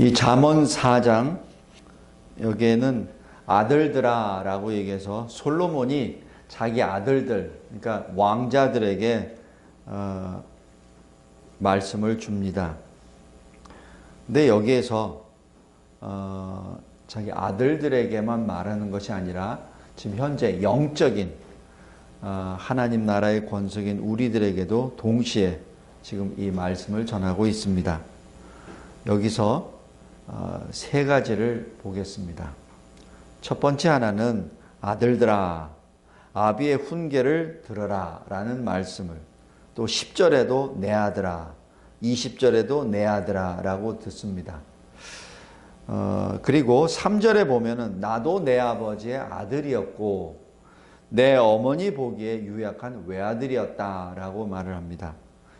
이 잠언 4장 여기에는 아들들아라고 얘기해서 솔로몬이 자기 아들들 그러니까 왕자들에게 어, 말씀을 줍니다. 근데 여기에서 어, 자기 아들들에게만 말하는 것이 아니라 지금 현재 영적인 어, 하나님 나라의 권속인 우리들에게도 동시에 지금 이 말씀을 전하고 있습니다. 여기서 어, 세 가지를 보겠습니다. 첫 번째 하나는 아들들아 아비의 훈계를 들어라 라는 말씀을 또 10절에도 내 아들아 20절에도 내 아들아 라고 듣습니다. 어, 그리고 3절에 보면은 나도 내 아버지의 아들이었고 내 어머니 보기에 유약한 외아들이었다 라고 말을 합니다.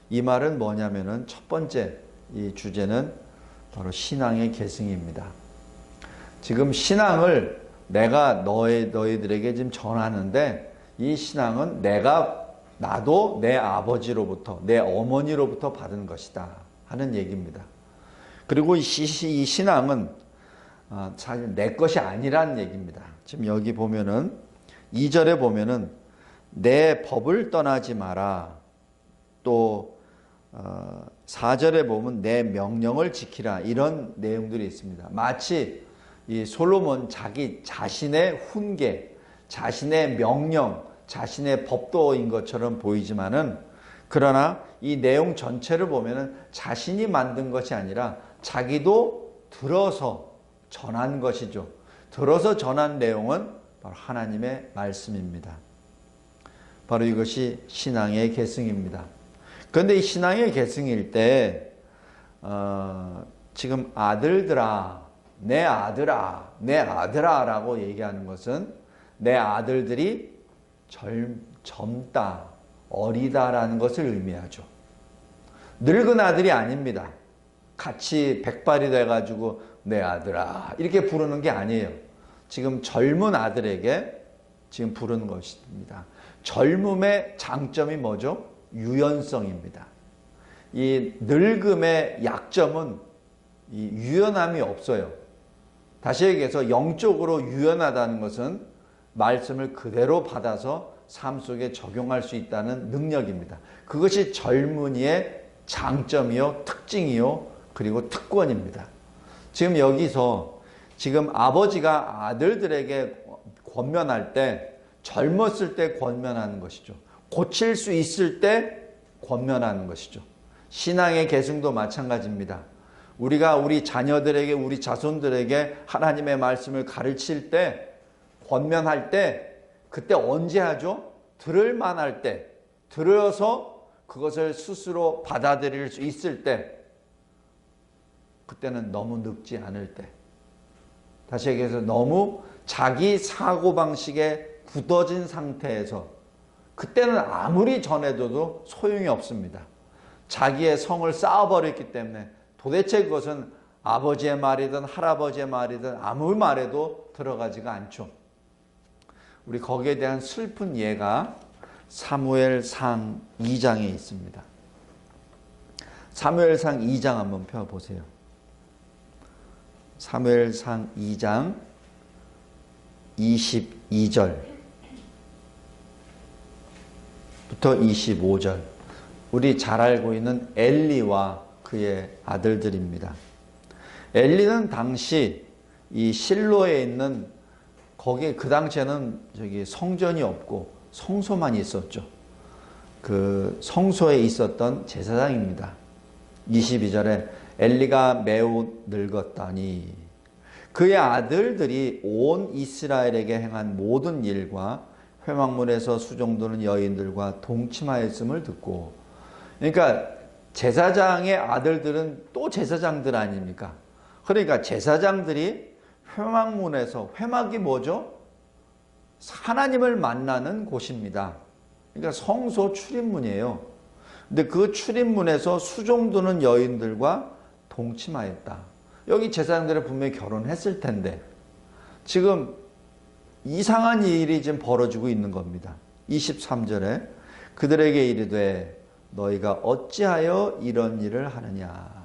이 말은 뭐냐면은 첫 번째 이 주제는 바로 신앙의 계승입니다. 지금 신앙을 내가 너희, 너희들에게 지금 전하는데 이 신앙은 내가 나도 내 아버지로부터 내 어머니로부터 받은 것이다 하는 얘기입니다. 그리고 이, 이 신앙은 아, 사실 내 것이 아니란 얘기입니다. 지금 여기 보면은 2절에 보면은 내 법을 떠나지 마라. 또 4절에 어, 보면 내 명령을 지키라. 이런 내용들이 있습니다. 마치 이 솔로몬 자기 자신의 훈계, 자신의 명령, 자신의 법도인 것처럼 보이지만은 그러나 이 내용 전체를 보면은 자신이 만든 것이 아니라 자기도 들어서 전한 것이죠. 들어서 전한 내용은 바로 하나님의 말씀입니다. 바로 이것이 신앙의 계승입니다. 그런데 이 신앙의 계승일 때 어, 지금 아들들아, 내 아들아, 내 아들아 라고 얘기하는 것은 내 아들들이 젊, 젊다, 어리다라는 것을 의미하죠. 늙은 아들이 아닙니다. 같이 백발이 돼가지고 내 아들아 이렇게 부르는 게 아니에요. 지금 젊은 아들에게 지금 부르는 것입니다. 젊음의 장점이 뭐죠? 유연성입니다. 이 늙음의 약점은 이 유연함이 없어요. 다시 얘기해서 영적으로 유연하다는 것은 말씀을 그대로 받아서 삶 속에 적용할 수 있다는 능력입니다. 그것이 젊은이의 장점이요, 특징이요, 그리고 특권입니다. 지금 여기서 지금 아버지가 아들들에게 권면할 때 젊었을 때 권면하는 것이죠. 고칠 수 있을 때 권면하는 것이죠. 신앙의 계승도 마찬가지입니다. 우리가 우리 자녀들에게 우리 자손들에게 하나님의 말씀을 가르칠 때 권면할 때 그때 언제 하죠? 들을 만할 때 들어서 그것을 스스로 받아들일 수 있을 때 그때는 너무 늙지 않을 때 다시 얘기해서 너무 자기 사고방식에 굳어진 상태에서 그때는 아무리 전해도 소용이 없습니다. 자기의 성을 쌓아버렸기 때문에 도대체 그것은 아버지의 말이든 할아버지의 말이든 아무 말에도 들어가지가 않죠. 우리 거기에 대한 슬픈 예가 사무엘상 2장에 있습니다. 사무엘상 2장 한번 펴 보세요. 사무엘상 2장 22절 부터 25절 우리 잘 알고 있는 엘리와 그의 아들들입니다. 엘리는 당시 이 실로에 있는 거기에 그 당시에는 저기 성전이 없고 성소만 있었죠. 그 성소에 있었던 제사장입니다. 22절에 엘리가 매우 늙었다니 그의 아들들이 온 이스라엘에게 행한 모든 일과 회막문에서 수종도는 여인들과 동침하였음을 듣고 그러니까 제사장의 아들들은 또 제사장들 아닙니까? 그러니까 제사장들이 회막문에서 회막이 뭐죠? 하나님을 만나는 곳입니다. 그러니까 성소 출입문이에요. 근데 그 출입문에서 수종도는 여인들과 동침하였다. 여기 제사장들은 분명히 결혼했을 텐데 지금 이상한 일이 지금 벌어지고 있는 겁니다. 23절에 그들에게 이르되 너희가 어찌하여 이런 일을 하느냐.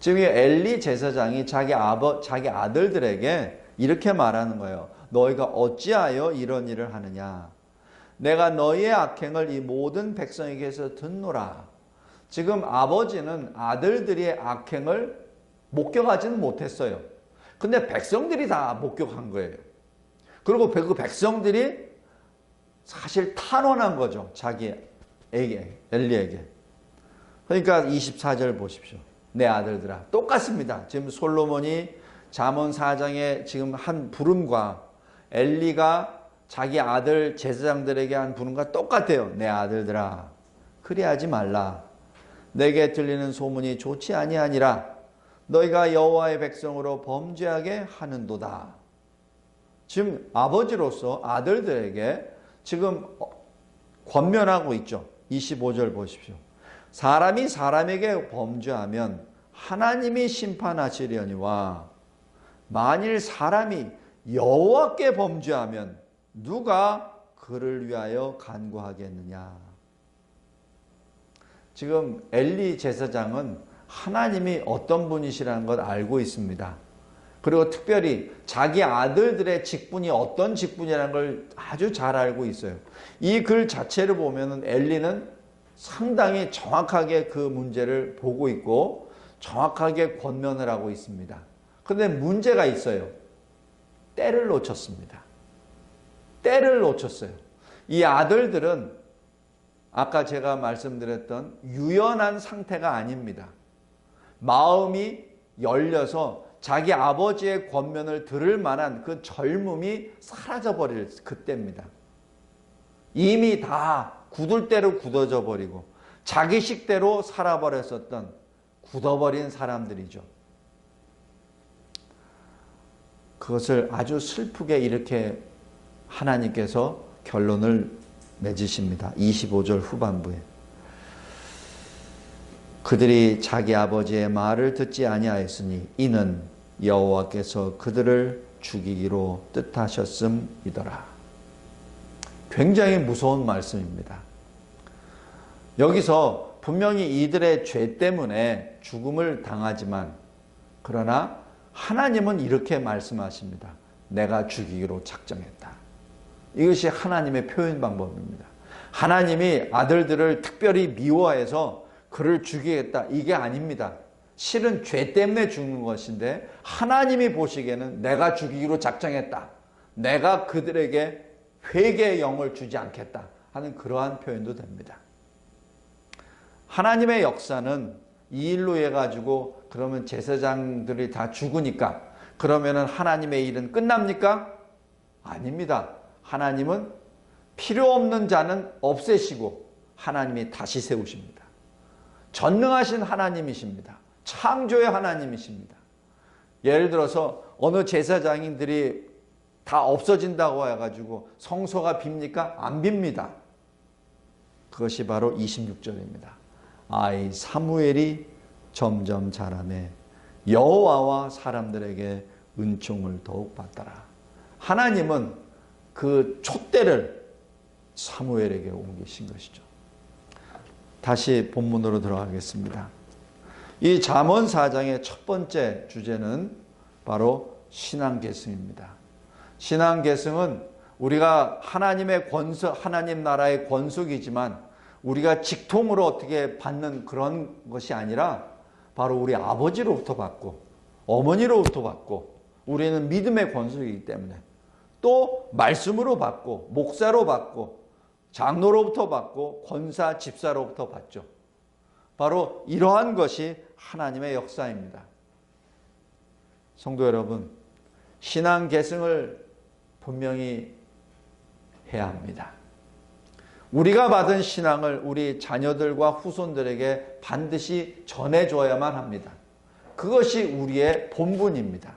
지금 이 엘리 제사장이 자기 아버 자기 아들들에게 이렇게 말하는 거예요. 너희가 어찌하여 이런 일을 하느냐? 내가 너희의 악행을 이 모든 백성에게서 듣노라. 지금 아버지는 아들들의 악행을 목격하지는 못했어요. 근데 백성들이 다 목격한 거예요. 그리고 그 백성들이 사실 탄원한 거죠. 자기에게, 엘리에게. 그러니까 24절 보십시오. 내 아들들아. 똑같습니다. 지금 솔로몬이 잠언 4장에 지금 한 부름과 엘리가 자기 아들 제사장들에게 한 부름과 똑같아요. 내 아들들아. 그리하지 말라. 내게 들리는 소문이 좋지 아니하니라. 너희가 여호와의 백성으로 범죄하게 하는도다. 지금 아버지로서 아들들에게 지금 권면하고 있죠. 25절 보십시오. 사람이 사람에게 범죄하면 하나님이 심판하시려니와 만일 사람이 여호와께 범죄하면 누가 그를 위하여 간구하겠느냐. 지금 엘리 제사장은 하나님이 어떤 분이시라는 걸 알고 있습니다. 그리고 특별히 자기 아들들의 직분이 어떤 직분이라는 걸 아주 잘 알고 있어요. 이 글 자체를 보면은 엘리는 상당히 정확하게 그 문제를 보고 있고 정확하게 권면을 하고 있습니다. 그런데 문제가 있어요. 때를 놓쳤습니다. 때를 놓쳤어요. 이 아들들은 아까 제가 말씀드렸던 유연한 상태가 아닙니다. 마음이 열려서 자기 아버지의 권면을 들을 만한 그 젊음이 사라져 버릴 그때입니다. 이미 다 굳을 대로 굳어져 버리고 자기 식대로 살아버렸었던 굳어버린 사람들이죠. 그것을 아주 슬프게 이렇게 하나님께서 결론을 맺으십니다. 25절 후반부에. 그들이 자기 아버지의 말을 듣지 아니하였으니 이는 여호와께서 그들을 죽이기로 뜻하셨음이더라. 굉장히 무서운 말씀입니다. 여기서 분명히 이들의 죄 때문에 죽음을 당하지만 그러나 하나님은 이렇게 말씀하십니다. 내가 죽이기로 작정했다. 이것이 하나님의 표현 방법입니다. 하나님이 아들들을 특별히 미워해서 그를 죽이겠다. 이게 아닙니다. 실은 죄 때문에 죽는 것인데 하나님이 보시기에는 내가 죽이기로 작정했다. 내가 그들에게 회개의 영을 주지 않겠다 하는 그러한 표현도 됩니다. 하나님의 역사는 이 일로 해가지고 그러면 제사장들이 다 죽으니까 그러면은 하나님의 일은 끝납니까? 아닙니다. 하나님은 필요 없는 자는 없애시고 하나님이 다시 세우십니다. 전능하신 하나님이십니다. 창조의 하나님이십니다. 예를 들어서 어느 제사장인들이 다 없어진다고 해가지고 성소가 빕니까? 안 빕니다. 그것이 바로 26절입니다. 아이 사무엘이 점점 자라매 여호와와 사람들에게 은총을 더욱 받더라. 하나님은 그 촛대를 사무엘에게 옮기신 것이죠. 다시 본문으로 들어가겠습니다. 이 잠언 4장의 첫 번째 주제는 바로 신앙 계승입니다. 신앙 계승은 우리가 하나님의 권수 하나님 나라의 권속이지만 우리가 직통으로 어떻게 받는 그런 것이 아니라 바로 우리 아버지로부터 받고 어머니로부터 받고 우리는 믿음의 권속이기 때문에 또 말씀으로 받고 목사로 받고 장로로부터 받고 권사 집사로부터 받죠. 바로 이러한 것이 하나님의 역사입니다. 성도 여러분, 신앙 계승을 분명히 해야 합니다. 우리가 받은 신앙을 우리 자녀들과 후손들에게 반드시 전해줘야만 합니다. 그것이 우리의 본분입니다.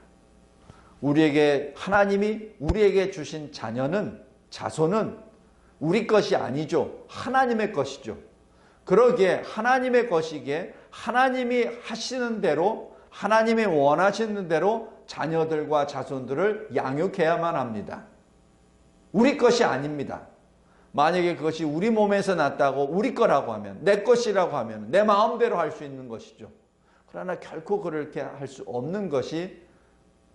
우리에게 하나님이 우리에게 주신 자녀는 자손은 우리 것이 아니죠. 하나님의 것이죠. 그러기에 하나님의 것이기에 하나님이 하시는 대로 하나님이 원하시는 대로 자녀들과 자손들을 양육해야만 합니다. 우리 것이 아닙니다. 만약에 그것이 우리 몸에서 났다고 우리 거라고 하면 내 것이라고 하면 내 마음대로 할 수 있는 것이죠. 그러나 결코 그렇게 할 수 없는 것이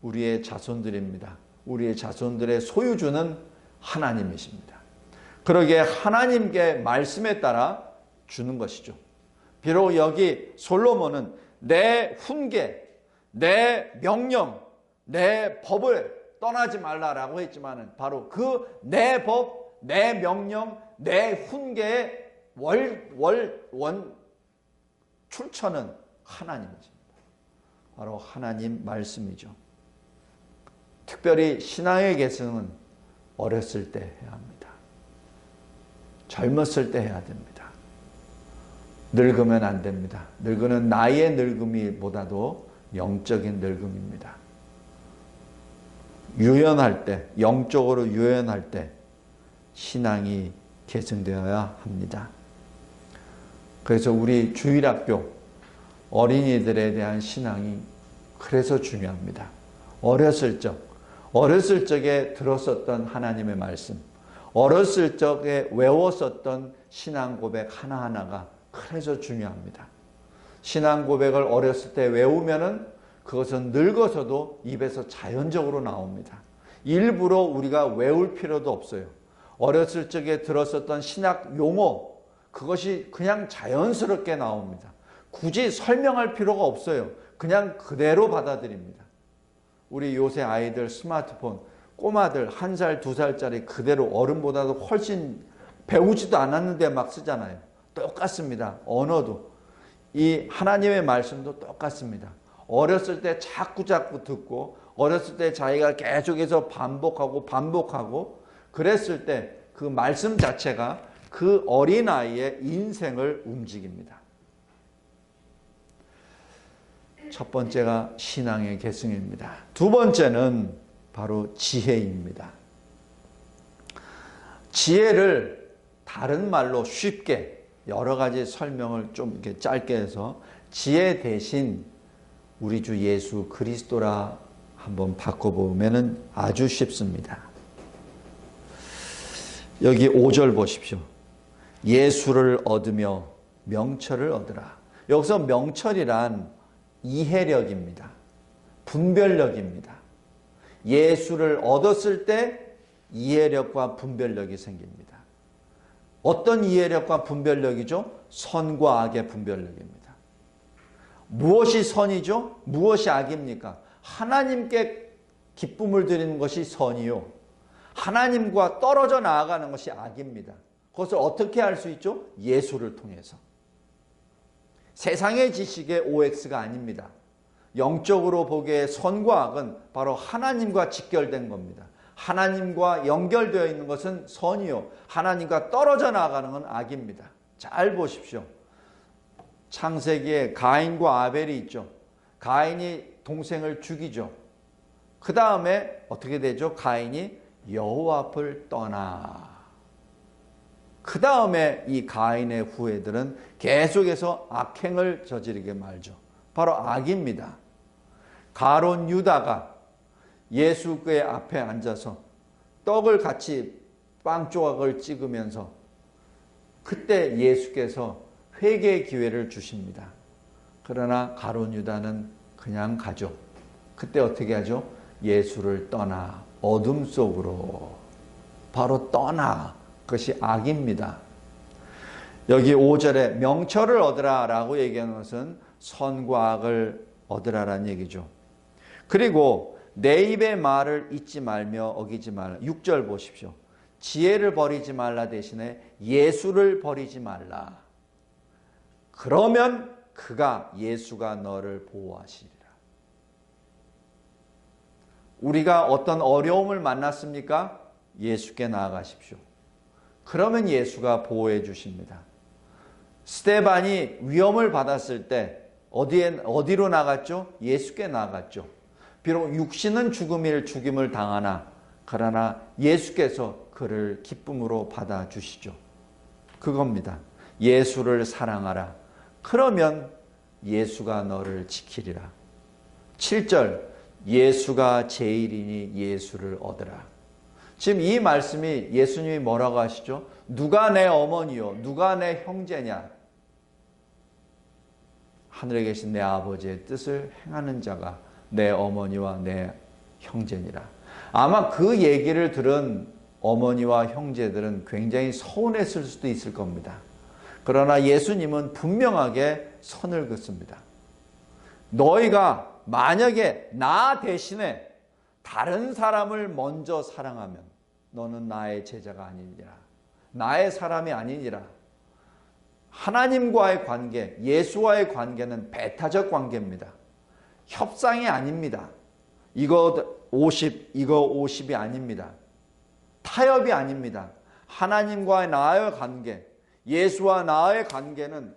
우리의 자손들입니다. 우리의 자손들의 소유주는 하나님이십니다. 그러게 하나님께 말씀에 따라 주는 것이죠. 비록 여기 솔로몬은 내 훈계, 내 명령, 내 법을 떠나지 말라라고 했지만 바로 그 내 법, 내 명령, 내 훈계의 월, 월, 원 출처는 하나님이죠. 바로 하나님 말씀이죠. 특별히 신앙의 계승은 어렸을 때 해야 합니다. 젊었을 때 해야 됩니다. 늙으면 안 됩니다. 늙으는 나이의 늙음이보다도 영적인 늙음입니다. 유연할 때, 영적으로 유연할 때 신앙이 계승되어야 합니다. 그래서 우리 주일학교 어린이들에 대한 신앙이 그래서 중요합니다. 어렸을 적, 어렸을 적에 들었었던 하나님의 말씀, 어렸을 적에 외웠었던 신앙 고백 하나하나가 그래서 중요합니다. 신앙 고백을 어렸을 때 외우면은 그것은 늙어서도 입에서 자연적으로 나옵니다. 일부러 우리가 외울 필요도 없어요. 어렸을 적에 들었었던 신학 용어, 그것이 그냥 자연스럽게 나옵니다. 굳이 설명할 필요가 없어요. 그냥 그대로 받아들입니다. 우리 요새 아이들 스마트폰, 꼬마들 한 살, 두 살짜리 그대로 어른보다도 훨씬 배우지도 않았는데 막 쓰잖아요. 똑같습니다. 언어도. 이 하나님의 말씀도 똑같습니다. 어렸을 때 자꾸 자꾸 듣고 어렸을 때 자기가 계속해서 반복하고 반복하고 그랬을 때 그 말씀 자체가 그 어린아이의 인생을 움직입니다. 첫 번째가 신앙의 계승입니다. 두 번째는 바로 지혜입니다. 지혜를 다른 말로 쉽게 여러 가지 설명을 좀 이렇게 짧게 해서 지혜 대신 우리 주 예수 그리스도라 한번 바꿔보면 아주 쉽습니다. 여기 5절 보십시오. 예수를 얻으며 명철을 얻으라. 여기서 명철이란 이해력입니다. 분별력입니다. 예수를 얻었을 때 이해력과 분별력이 생깁니다. 어떤 이해력과 분별력이죠? 선과 악의 분별력입니다. 무엇이 선이죠? 무엇이 악입니까? 하나님께 기쁨을 드리는 것이 선이요. 하나님과 떨어져 나아가는 것이 악입니다. 그것을 어떻게 할수 있죠? 예수를 통해서. 세상의 지식의 OX가 아닙니다. 영적으로 보기에 선과 악은 바로 하나님과 직결된 겁니다. 하나님과 연결되어 있는 것은 선이요. 하나님과 떨어져 나가는 건 악입니다. 잘 보십시오. 창세기에 가인과 아벨이 있죠. 가인이 동생을 죽이죠. 그 다음에 어떻게 되죠? 가인이 여호와 앞을 떠나. 그 다음에 이 가인의 후예들은 계속해서 악행을 저지르게 말죠. 바로 악입니다. 가론 유다가 예수의 앞에 앉아서 떡을 같이 빵 조각을 찍으면서 그때 예수께서 회개의 기회를 주십니다. 그러나 가론 유다는 그냥 가죠. 그때 어떻게 하죠? 예수를 떠나 어둠 속으로 바로 떠나 그것이 악입니다. 여기 5절에 명철을 얻으라 라고 얘기하는 것은 선과 악을 얻으라라는 얘기죠. 그리고 내 입의 말을 잊지 말며 어기지 말라. 6절 보십시오. 지혜를 버리지 말라 대신에 예수를 버리지 말라. 그러면 그가 예수가 너를 보호하시리라. 우리가 어떤 어려움을 만났습니까? 예수께 나아가십시오. 그러면 예수가 보호해 주십니다. 스테반이 위험을 받았을 때 어디에 어디로 나갔죠? 예수께 나갔죠. 비록 육신은 죽음일 죽임을 당하나 그러나 예수께서 그를 기쁨으로 받아 주시죠. 그겁니다. 예수를 사랑하라. 그러면 예수가 너를 지키리라. 7절 예수가 제일이니 예수를 얻으라. 지금 이 말씀이 예수님이 뭐라고 하시죠? 누가 내 어머니요? 누가 내 형제냐? 하늘에 계신 내 아버지의 뜻을 행하는 자가 내 어머니와 내 형제니라. 아마 그 얘기를 들은 어머니와 형제들은 굉장히 서운했을 수도 있을 겁니다. 그러나 예수님은 분명하게 선을 긋습니다. 너희가 만약에 나 대신에 다른 사람을 먼저 사랑하면 너는 나의 제자가 아니니라. 나의 사람이 아니니라. 하나님과의 관계, 예수와의 관계는 배타적 관계입니다. 협상이 아닙니다. 이거 50, 이거 50이 아닙니다. 타협이 아닙니다. 하나님과의 나의 관계, 예수와 나의 관계는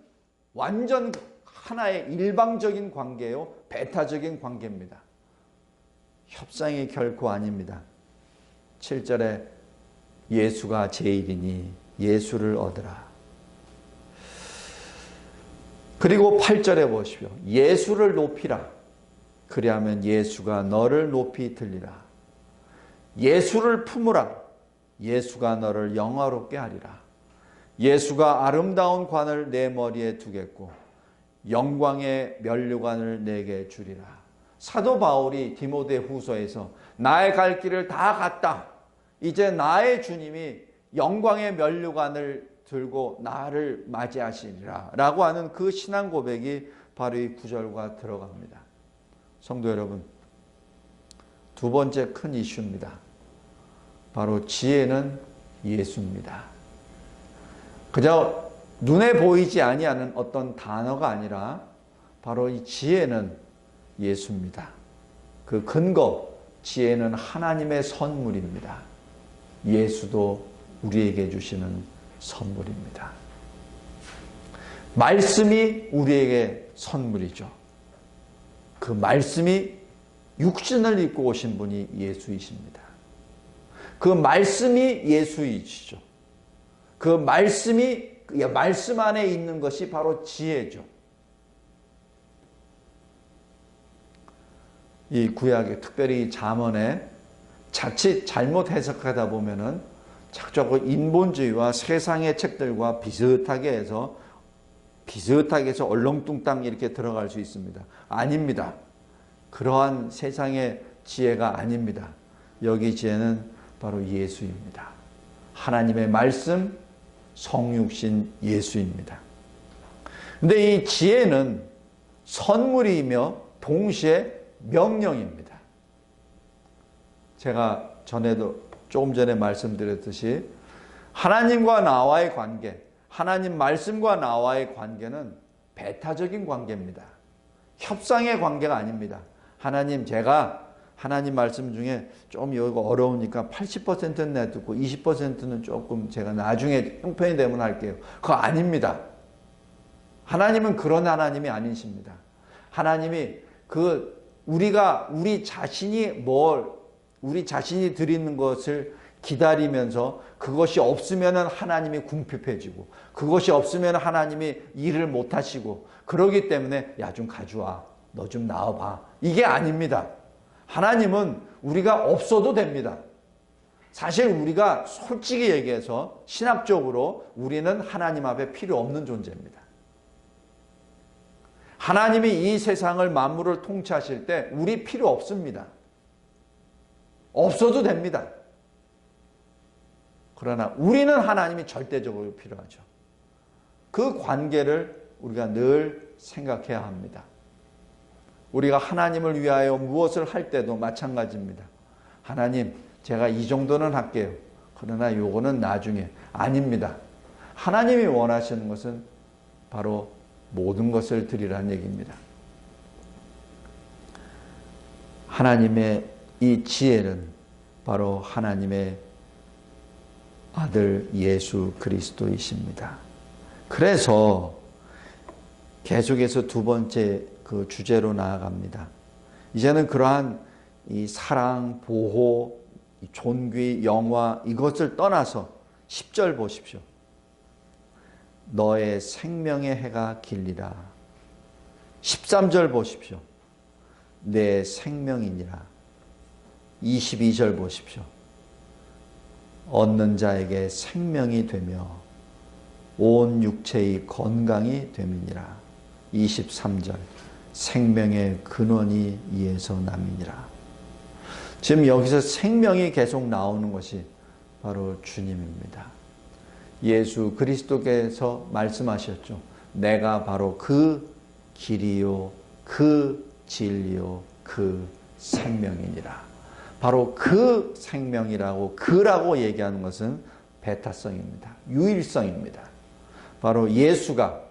완전 하나의 일방적인 관계요. 배타적인 관계입니다. 협상이 결코 아닙니다. 7절에 예수가 제일이니 예수를 얻으라. 그리고 8절에 보십시오. 예수를 높이라. 그리하면 예수가 너를 높이 들리라. 예수를 품으라. 예수가 너를 영화롭게 하리라. 예수가 아름다운 관을 내 머리에 두겠고 영광의 면류관을 내게 주리라. 사도 바울이 디모데 후서에서 나의 갈 길을 다 갔다. 이제 나의 주님이 영광의 면류관을 들고 나를 맞이하시리라 라고 하는 그 신앙 고백이 바로 이 구절과 들어갑니다. 성도 여러분, 두 번째 큰 이슈입니다. 바로 지혜는 예수입니다. 그저 눈에 보이지 아니하는 어떤 단어가 아니라 바로 이 지혜는 예수입니다. 그 근거, 지혜는 하나님의 선물입니다. 예수도 우리에게 주시는 선물입니다. 말씀이 우리에게 선물이죠. 그 말씀이 육신을 입고 오신 분이 예수이십니다. 그 말씀이 예수이시죠. 그 말씀이 말씀 안에 있는 것이 바로 지혜죠. 이 구약에 특별히 잠언에 자칫 잘못 해석하다 보면은 자꾸 인본주의와 세상의 책들과 비슷하게 해서 비슷하게 해서 얼렁뚱땅 이렇게 들어갈 수 있습니다. 아닙니다. 그러한 세상의 지혜가 아닙니다. 여기 지혜는 바로 예수입니다. 하나님의 말씀, 성육신 예수입니다. 근데 이 지혜는 선물이며 동시에 명령입니다. 제가 전에도 조금 전에 말씀드렸듯이 하나님과 나와의 관계, 하나님 말씀과 나와의 관계는 배타적인 관계입니다. 협상의 관계가 아닙니다. 하나님 제가 하나님 말씀 중에 좀 이거 어려우니까 80%는 내두고 20%는 조금 제가 나중에 형편이 되면 할게요. 그거 아닙니다. 하나님은 그런 하나님이 아니십니다. 하나님이 그 우리가 우리 자신이 뭘 우리 자신이 드리는 것을 기다리면서 그것이 없으면 하나님이 궁핍해지고 그것이 없으면 하나님이 일을 못 하시고 그러기 때문에 야 좀 가져와 너 좀 나와봐 이게 아닙니다. 하나님은 우리가 없어도 됩니다. 사실 우리가 솔직히 얘기해서 신학적으로 우리는 하나님 앞에 필요 없는 존재입니다. 하나님이 이 세상을 만물을 통치하실 때 우리 필요 없습니다. 없어도 됩니다. 그러나 우리는 하나님이 절대적으로 필요하죠. 그 관계를 우리가 늘 생각해야 합니다. 우리가 하나님을 위하여 무엇을 할 때도 마찬가지입니다. 하나님, 제가 이 정도는 할게요. 그러나 요거는 나중에 아닙니다. 하나님이 원하시는 것은 바로 모든 것을 드리라는 얘기입니다. 하나님의 이 지혜는 바로 하나님의 아들 예수 그리스도이십니다. 그래서 계속해서 두 번째 그 주제로 나아갑니다. 이제는 그러한 이 사랑, 보호, 존귀, 영화 이것을 떠나서 10절 보십시오. 너의 생명의 해가 길리라. 13절 보십시오. 내 생명이니라. 22절 보십시오. 얻는 자에게 생명이 되며 온 육체의 건강이 됨이니라. 23절 생명의 근원이 이에서 남이니라. 지금 여기서 생명이 계속 나오는 것이 바로 주님입니다. 예수 그리스도께서 말씀하셨죠. 내가 바로 그 길이요, 그 진리요, 그 생명이니라. 바로 그 생명이라고, 그라고 얘기하는 것은 베타성입니다. 유일성입니다. 바로 예수가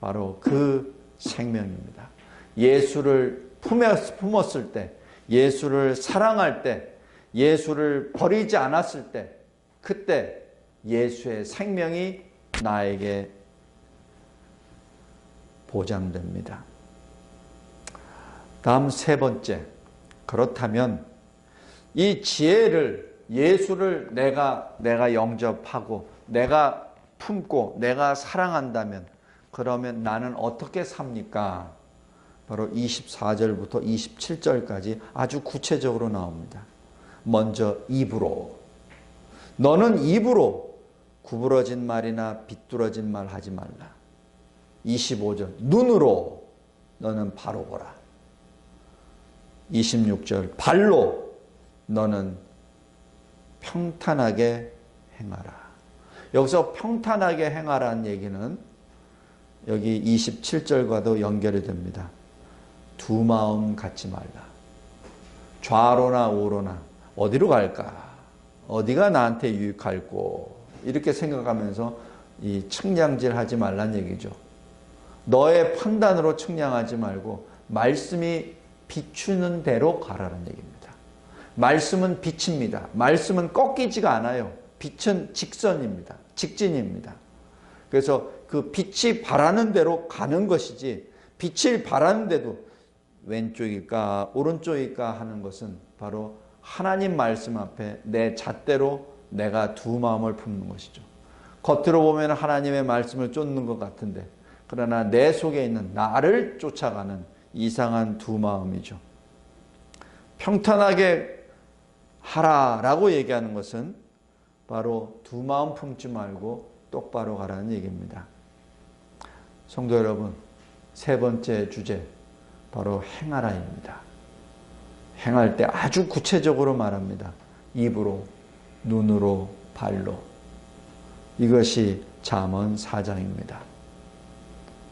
바로 그 생명입니다. 예수를 품었 을 때, 예수를 사랑할 때, 예수를 버리지 않았을 때, 그때 예수의 생명이 나에게 보장됩니다. 다음 세 번째. 그렇다면 이 지혜를 예수를 내가 내가 영접하고 내가 품고 내가 사랑한다면 그러면 나는 어떻게 삽니까? 바로 24절부터 27절까지 아주 구체적으로 나옵니다. 먼저 입으로 너는 입으로 구부러진 말이나 비뚤어진 말 하지 말라. 25절 눈으로 너는 바로 보라. 26절 발로 너는 평탄하게 행하라. 여기서 평탄하게 행하라는 얘기는 여기 27절과도 연결이 됩니다. 두 마음 갖지 말라. 좌로나 우로나 어디로 갈까? 어디가 나한테 유익할고? 이렇게 생각하면서 이 측량질 하지 말란 얘기죠. 너의 판단으로 측량하지 말고 말씀이 비추는 대로 가라는 얘기입니다. 말씀은 빛입니다. 말씀은 꺾이지가 않아요. 빛은 직선입니다. 직진입니다. 그래서 그 빛이 바라는 대로 가는 것이지 빛을 바라는데도 왼쪽일까 오른쪽일까 하는 것은 바로 하나님 말씀 앞에 내 잣대로 내가 두 마음을 품는 것이죠. 겉으로 보면 하나님의 말씀을 쫓는 것 같은데 그러나 내 속에 있는 나를 쫓아가는 이상한 두 마음이죠. 평탄하게 하라라고 얘기하는 것은 바로 두 마음 품지 말고 똑바로 가라는 얘기입니다. 성도 여러분, 세 번째 주제, 바로 행하라입니다. 행할 때 아주 구체적으로 말합니다. 입으로, 눈으로, 발로. 이것이 잠언 4장입니다.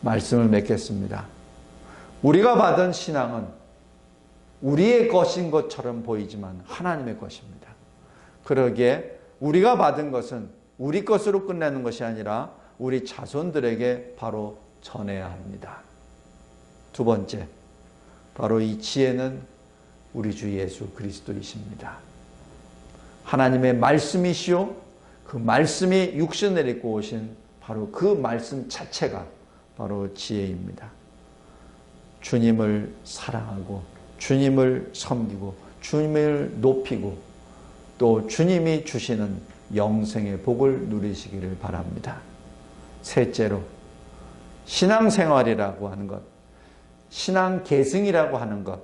말씀을 맺겠습니다. 우리가 받은 신앙은 우리의 것인 것처럼 보이지만 하나님의 것입니다. 그러기에 우리가 받은 것은 우리 것으로 끝내는 것이 아니라 우리 자손들에게 바로 전해야 합니다. 두 번째, 바로 이 지혜는 우리 주 예수 그리스도이십니다. 하나님의 말씀이시오. 그 말씀이 육신을 입고 오신 바로 그 말씀 자체가 바로 지혜입니다. 주님을 사랑하고 주님을 섬기고 주님을 높이고 또 주님이 주시는 영생의 복을 누리시기를 바랍니다. 셋째로 신앙생활이라고 하는 것, 신앙 계승이라고 하는 것,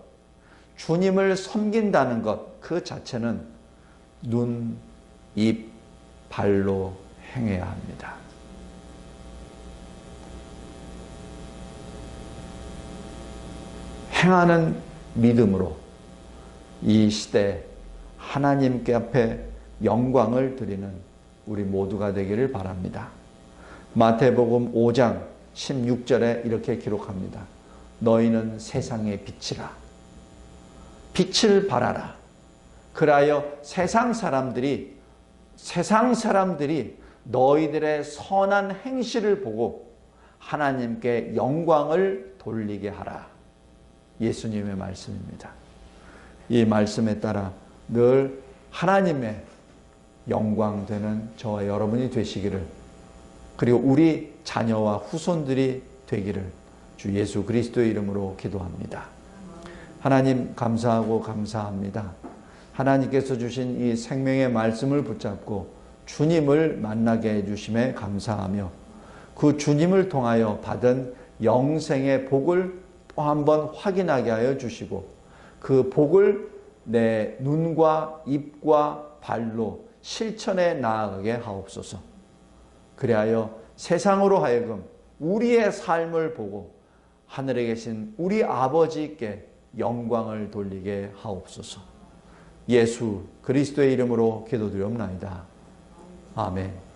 주님을 섬긴다는 것 그 자체는 눈, 입, 발로 행해야 합니다. 행하는 믿음으로 이 시대 하나님께 앞에 영광을 드리는 우리 모두가 되기를 바랍니다. 마태복음 5장 16절에 이렇게 기록합니다. 너희는 세상의 빛이라. 빛을 발하라. 그라여 세상 사람들이 세상 사람들이 너희들의 선한 행실을 보고 하나님께 영광을 돌리게 하라. 예수님의 말씀입니다. 이 말씀에 따라 늘 하나님의 영광되는 저와 여러분이 되시기를 그리고 우리 자녀와 후손들이 되기를 주 예수 그리스도의 이름으로 기도합니다. 하나님 감사하고 감사합니다. 하나님께서 주신 이 생명의 말씀을 붙잡고 주님을 만나게 해주심에 감사하며 그 주님을 통하여 받은 영생의 복을 또 한번 확인하게 하여 주시고 그 복을 내 눈과 입과 발로 실천해 나아가게 하옵소서. 그리하여 세상으로 하여금 우리의 삶을 보고 하늘에 계신 우리 아버지께 영광을 돌리게 하옵소서. 예수 그리스도의 이름으로 기도드리옵나이다. 아멘.